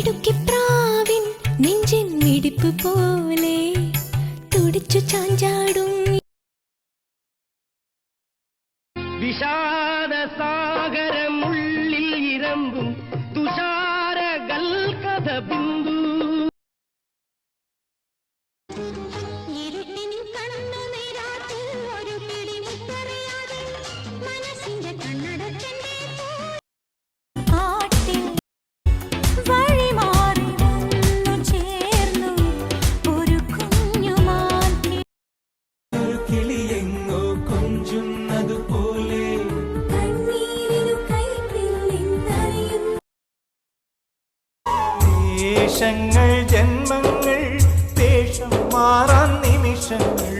ഇടുക്കിപ്രാവിൻ നെഞ്ചിൻ മിടിപ്പ് പോലെ തുടിച്ചു ചാഞ്ചാടും. വിഷാദ സാഗരമുള്ളിൽ ഇരമ്പും തുഷാരകൽ കഥ ദേശങ്ങൾ ജന്മങ്ങൾ വേഷം മാറാൻ നിമിഷങ്ങൾ.